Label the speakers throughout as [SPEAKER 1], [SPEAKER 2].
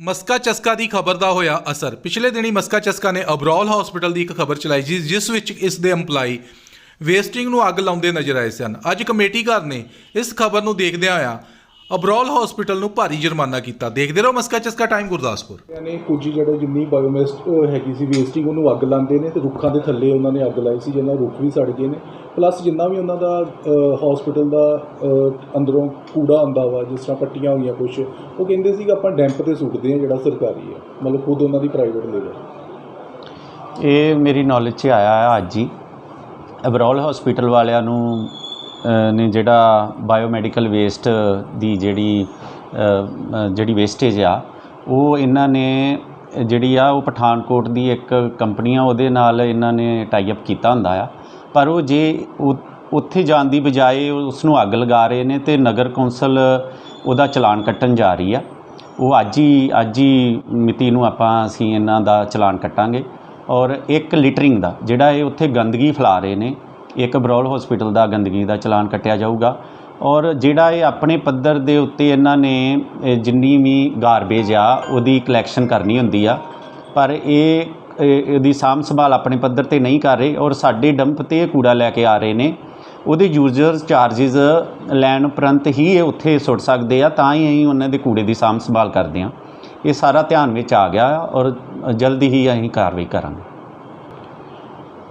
[SPEAKER 1] ਮਸਕਾ ਚਸਕਾ ਦੀ ਖਬਰ ਦਾ ਹੋਇਆ ਅਸਰ। ਪਿਛਲੇ ਦਿਨੀ ਮਸਕਾ ਚਸਕਾ ਨੇ ਅਬਰੋਲ ਹਸਪੀਟਲ ਦੀ ਇੱਕ ਖਬਰ ਚਲਾਈ ਜਿਸ ਜਿਸ ਵਿੱਚ ਇਸ ਦੇ EMPLOYE ਵੇਸਟਿੰਗ ਨੂੰ ਅੱਗ ਲਾਉਂਦੇ ਨਜ਼ਰ ਆਏ ਸਨ। ਅੱਜ ਕਮੇਟੀ ਘਰ ਨੇ ਇਸ ਖਬਰ ਨੂੰ ਦੇਖਦਿਆਂ ਹੋਇਆ ਅਬਰੋਲ ਹਸਪੀਟਲ ਨੂੰ ਭਾਰੀ ਜੁਰਮਾਨਾ ਕੀਤਾ। ਦੇਖਦੇ ਰਹੋ ਮਸਕਾ ਚਸਕਾ ਟਾਈਮ ਗੁਰਦਾਸਪੁਰ।
[SPEAKER 2] ਨੇ ਕੁਝ ਜਿਹੜੇ ਜਿੰਨੀ ਬਾਇਓਮੈਸਟ ਹੈਗੀ ਸੀ ਵੇਸਟਿੰਗ ਉਹਨੂੰ ਅੱਗ ਲਾਉਂਦੇ ਨੇ ਤੇ ਰੁੱਖਾਂ ਦੇ ਥੱਲੇ ਉਹਨਾਂ ਨੇ ਅੱਗ ਲਾਈ ਸੀ ਜਿਹਨਾਂ ਰੁੱਖ ਵੀ ਸੜ ਗਏ ਨੇ। ਪਲੱਸ ਜਿੰਨਾ ਵੀ ਉਹਨਾਂ ਦਾ ਹਸਪੀਟਲ ਦਾ ਅਹ, ਅੰਦਰੋਂ ਕੂੜਾ ਆਉਂਦਾ ਵਾ ਜਿਸ ਤਰ੍ਹਾਂ ਪੱਟੀਆਂ ਹੋਈਆਂ ਕੁਝ ਉਹ ਕਹਿੰਦੇ ਸੀ ਕਿ ਆਪਾਂ ਡੈਂਪ ਤੇ ਸੁੱਟਦੇ ਆ ਜਿਹੜਾ ਸਰਕਾਰੀ ਹੈ ਮਤਲਬ ਖੁਦ ਉਹਨਾਂ ਦੀ ਪ੍ਰਾਈਵੇਟ ਲੇਬਰ
[SPEAKER 3] ਇਹ ਮੇਰੀ ਨੌਲੇਜ 'ਚ ਆਇਆ ਹੈ ਅੱਜ ਹੀ। ਅਬਰੋਲ ਹਸਪੀਟਲ ਵਾਲਿਆਂ ਨੂੰ ਨੇ ਜਿਹੜਾ ਬਾਇਓਮੈਡੀਕਲ ਵੇਸਟ ਦੀ ਜਿਹੜੀ ਜਿਹੜੀ ਵੇਸਟੇਜ ਆ, ਉਹ ਇਹਨਾਂ ਨੇ ਜਿਹੜੀ ਆ, ਉਹ ਪਠਾਨਕੋਟ ਦੀ ਇੱਕ ਕੰਪਨੀ ਆ, ਉਹਦੇ ਨਾਲ ਇਹਨਾਂ ਨੇ ਟਾਈ ਅਪ ਕੀਤਾ ਹੁੰਦਾ ਆ। ਪਰ ਉਹ ਜੇ ਉੱਥੇ ਜਾਣ ਦੀ ਬਜਾਏ ਉਸ ਨੂੰ ਅੱਗ ਲਗਾ ਰਹੇ ਨੇ ਤੇ ਨਗਰ ਕੌਂਸਲ ਉਹਦਾ ਚਲਾਨ ਕੱਟਣ ਜਾ ਰਹੀ ਆ। ਉਹ ਅੱਜ ਹੀ ਅੱਜ ਹੀ ਮਿਤੀ ਨੂੰ ਆਪਾਂ ਅਸੀਂ ਇਹਨਾਂ ਦਾ ਚਲਾਨ ਕੱਟਾਂਗੇ। ਔਰ ਇੱਕ ਲਿਟਰਿੰਗ ਦਾ, ਜਿਹੜਾ ਇਹ ਉੱਥੇ ਗੰਦਗੀ ਫੈਲਾ ਰਹੇ ਨੇ ਇੱਕ ਬਰੌਲ ਹਸਪੀਟਲ ਦਾ ਗੰਦਗੀ ਦਾ ਚਲਾਨ ਕੱਟਿਆ ਜਾਊਗਾ। ਔਰ ਜਿਹੜਾ ਇਹ ਆਪਣੇ ਪੱਧਰ ਦੇ ਉੱਤੇ ਇਹਨਾਂ ਨੇ ਜਿੰਨੀ ਵੀ ਗਾਰਬੇਜ ਆ, ਉਹਦੀ ਕਲੈਕਸ਼ਨ ਕਰਨੀ ਹੁੰਦੀ ਆ। ਪਰ ਇਹ ਇਹਦੀ ਸਾਂਭ ਸੰਭਾਲ ਆਪਣੇ ਪੱਧਰ ਤੇ ਨਹੀਂ ਕਰ ਰਹੇ ਔਰ ਸਾਡੇ ਡੰਪ ਤੇ ਇਹ ਕੂੜਾ ਲੈ ਕੇ ਆ ਰਹੇ ਨੇ। ਉਹਦੇ ਯੂਜ਼ਰ ਚਾਰजेस ਲੈਣ ਉਪਰੰਤ ਹੀ ਇਹ ਉੱਥੇ ਸੁੱਟ ਸਕਦੇ ਆ, ਤਾਂ ਹੀ ਅਸੀਂ ਉਹਨਾਂ ਦੇ ਕੂੜੇ ਦੀ ਸਾਂਭ ਸੰਭਾਲ ਕਰਦੇ ਆ। ਇਹ ਸਾਰਾ ਧਿਆਨ ਵਿੱਚ ਆ ਗਿਆ ਔਰ ਜਲਦੀ ਹੀ ਅਸੀਂ ਕਾਰਵਾਈ ਕਰਾਂਗੇ।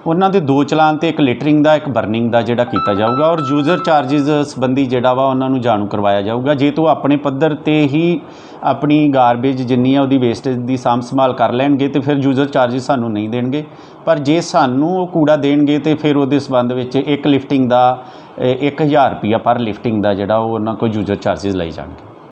[SPEAKER 3] ਉਹਨਾਂ ਦੇ ਦੋ ਚਲਾਨ ਤੇ ਇੱਕ ਲਿਟਰਿੰਗ ਦਾ, ਇੱਕ ਬਰਨਿੰਗ ਦਾ ਜਿਹੜਾ ਕੀਤਾ ਜਾਊਗਾ ਔਰ ਯੂਜ਼ਰ ਚਾਰजेस ਸੰਬੰਧੀ ਜਿਹੜਾ ਵਾ ਉਹਨਾਂ ਨੂੰ ਜਾਣੂ ਕਰਵਾਇਆ ਜਾਊਗਾ। ਜੇ ਤੋ ਆਪਣੇ ਪੱਧਰ ਤੇ ਹੀ ਆਪਣੀ ਗਾਰਬੇਜ ਜਿੰਨੀ ਆ ਉਹਦੀ ਵੇਸਟੇਜ ਦੀ ਸਾਂਭ ਸੰਭਾਲ ਕਰ ਲੈਣਗੇ ਤੇ ਫਿਰ ਯੂਜ਼ਰ ਚਾਰजेस ਸਾਨੂੰ ਨਹੀਂ ਦੇਣਗੇ। ਪਰ ਜੇ ਸਾਨੂੰ ਉਹ ਕੂੜਾ ਦੇਣਗੇ ਤੇ ਫਿਰ ਉਹਦੇ ਸੰਬੰਧ ਵਿੱਚ ਇੱਕ ਲਿਫਟਿੰਗ ਦਾ 1000 ਰੁਪਿਆ ਪਰ ਲਿਫਟਿੰਗ ਦਾ ਜਿਹੜਾ ਉਹ ਉਹਨਾਂ ਕੋਲ ਯੂਜ਼ਰ ਚਾਰजेस ਲਈ ਜਾਣਗੇ।